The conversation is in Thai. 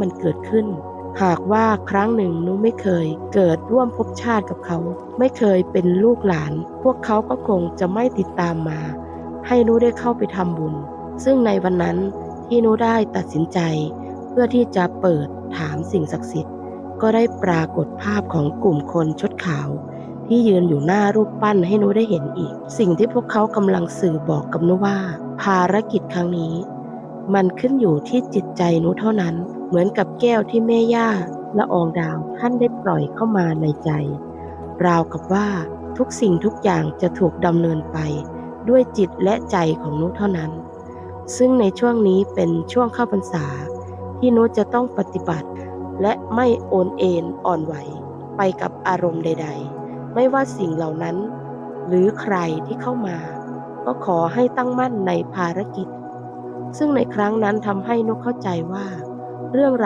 มันเกิดขึ้น หากว่าครั้งหนึ่งนุไม่เคยเกิดร่วมภพชาติกับเขา ไม่เคยเป็นลูกหลาน พวกเขาก็คงจะไม่ติดตามมา ให้นุได้เข้าไปทำบุญ ซึ่งในวันนั้นที่นุได้ตัดสินใจ เพื่อที่จะเปิดถามสิ่งศักดิ์สิทธิ์ ก็ได้ปรากฏภาพของกลุ่มคนชดขาว ที่ยืนอยู่หน้ารูปปั้นให้นุได้เห็นอีก สิ่งที่พวกเขากำลังสื่อบอกกับนุว่า ภารกิจครั้งนี้ มันขึ้นอยู่ที่จิตใจนุเท่านั้น เหมือนกับแก้วที่แม่ย่าละอองดาวท่านได้ปล่อยเข้ามาในใจ ราวกับว่าทุกสิ่งทุกอย่างจะถูกดำเนินไปด้วยจิตและใจของนุเท่านั้น ซึ่งในช่วงนี้เป็นช่วงเข้าพรรษา ที่นุจะต้องปฏิบัติ และไม่โอนเอ็นอ่อนไหว ไปกับอารมณ์ใด ๆ ไม่ว่าสิ่งเหล่านั้น หรือใครที่เข้ามา ก็ขอให้ตั้งมั่นในภารกิจ ซึ่งในครั้งนั้นทำให้นุเข้าใจว่า เรื่องราว